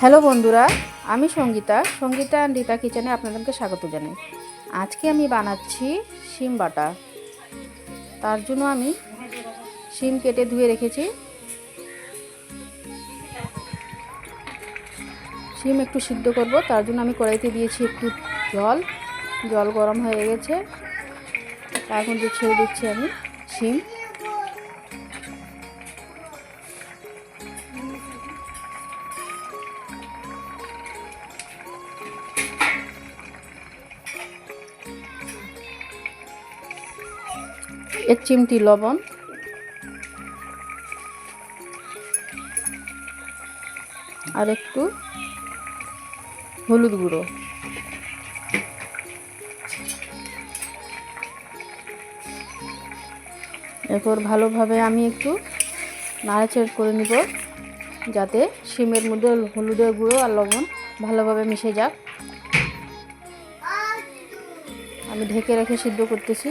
Hello বন্ধুরা, আমি Sangeeta Sangeeta and Rita কিচেনে আপনাদেরকে স্বাগত জানাই। আজকে আমি বানাচ্ছি শিম বাটা। তার জন্য আমি শিম কেটে ধুয়ে রেখেছি। শিম একটু সিদ্ধ করব, তার জন্য আমি কড়াইতে দিয়েছি একটু জল। জল গরম হয়ে গেছে। এখন যে ছেড়ে দিচ্ছি আমি শিম। এক চিমটি লবণ। আর একটু হলুদ গুঁড়ো। এরপর ভালোভাবে আমি একটু নাড়াচাড় করে নিব, যাতে শিমের মধ্যে হলুদের গুঁড়ো আর লবণ ভালোভাবে মিশে যাক। আমি ঢেকে রেখে সিদ্ধ করতেছি।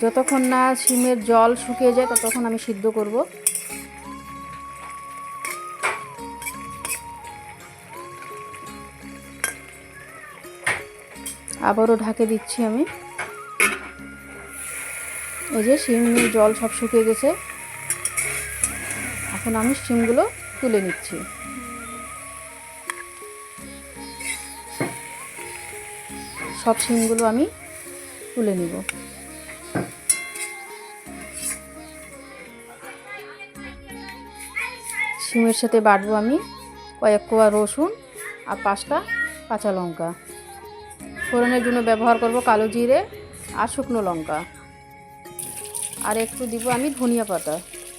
যতক্ষণ না শিমের জল শুকিয়ে যায়, ততক্ষণ আমি সিদ্ধ করব। আবারও ঢাকে দিচ্ছি আমি। এই যে শিমের জল সব শুকিয়ে গেছে। এখন আমি শিমগুলো তুলে নিচ্ছি। সব শিমগুলো আমি তুলে নিব। শিমের সাথে বাটবো আমি কয়েক কোয়া রসুন আর পাঁচটা কাঁচা লঙ্কা। ফোড়নের জন্য ব্যবহার করব কালো জিরে আর শুকনো লঙ্কা। আর একটু দিব আমি ধনিয়া পাতা।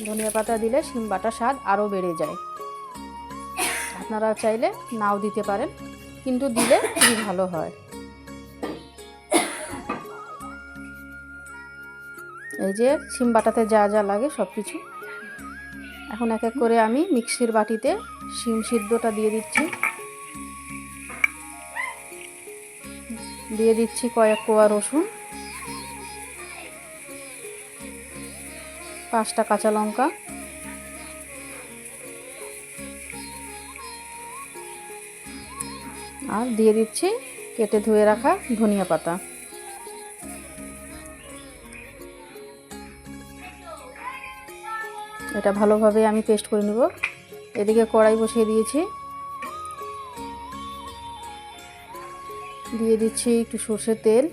ধনিয়া পাতা দিলে শিম বাটার স্বাদ আরও বেড়ে যায়। আপনারা চাইলে নাও দিতে পারেন, কিন্তু দিলে খুবই ভালো হয়। এই যে সিম বাটাতে যা যা লাগে সব কিছু এখন এক এক করে আমি মিক্সির বাটিতে শিম সিদ্ধটা দিয়ে দিচ্ছি। দিয়ে দিচ্ছি কয়েক কোয়া রসুন, পাঁচটা কাঁচা লঙ্কা, আর দিয়ে দিচ্ছি কেটে ধুয়ে রাখা ধনিয়া পাতা। এটা ভালোভাবে আমি পেস্ট করে নেব। এদিকে কড়াই বসিয়ে দিয়েছি। দিয়ে দিচ্ছি একটু সর্ষের তেল।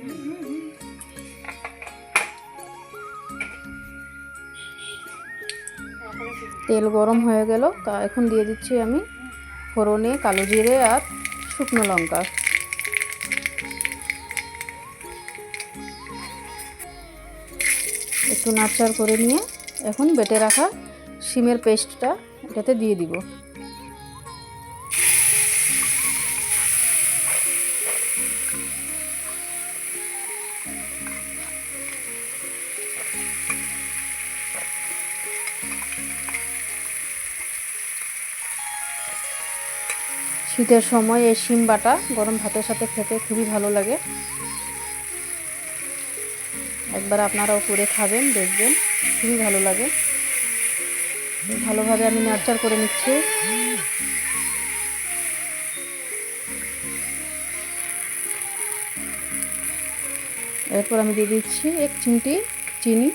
তেল গরম হয়ে গেল, তা এখন দিয়ে দিচ্ছি আমি ফোড়নে কালো জিরে আর শুকনো লঙ্কা। একটু নাড়চাড় করে নিয়ে এখন বেটে রাখা শিমের পেস্টটা এটাতে দিয়ে দিব। শীতের সময় এই শিম বাটা গরম ভাতের সাথে খেতে খুবই ভালো লাগে। একবার আপনারাও করে খাবেন, দেখবেন, খুবই ভালো লাগে। ভালোভাবে আমি নার্চার করে নিচ্ছি। এরপর আমি দিয়ে দিচ্ছি এক চিমটি চিনি।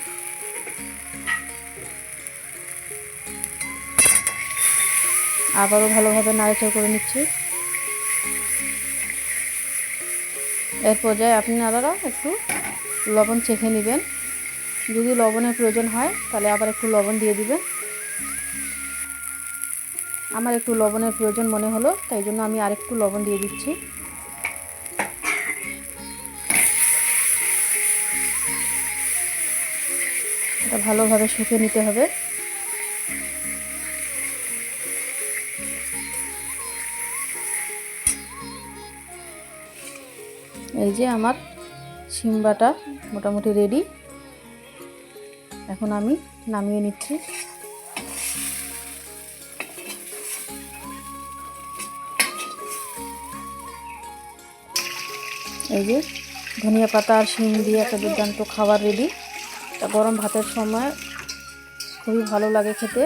আবারও ভালোভাবে নাড়াচাড়া করে নিচ্ছি। এর পর্যায়ে আপনারা একটু লবণ চেখে নেবেন। যদি লবণের প্রয়োজন হয়, তাহলে আবার একটু লবণ দিয়ে দিবেন। আমার একটু লবণের প্রয়োজন মনে হলো, তাই জন্য আমি আরেকটু লবণ দিয়ে দিচ্ছি। এটা ভালোভাবে শুকিয়ে নিতে হবে। এই যে আমার সিমবাটা মোটামুটি রেডি এখন আমি নামিয়ে নিচ্ছি। এই যে ধনিয়া পাতা আর শিম দিয়ে একটা দুর্দান্ত খাবার রেডি তা গরম ভাতের সময় খুবই ভালো লাগে খেতে।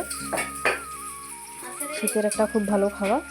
শীতের একটা খুব ভালো খাবার।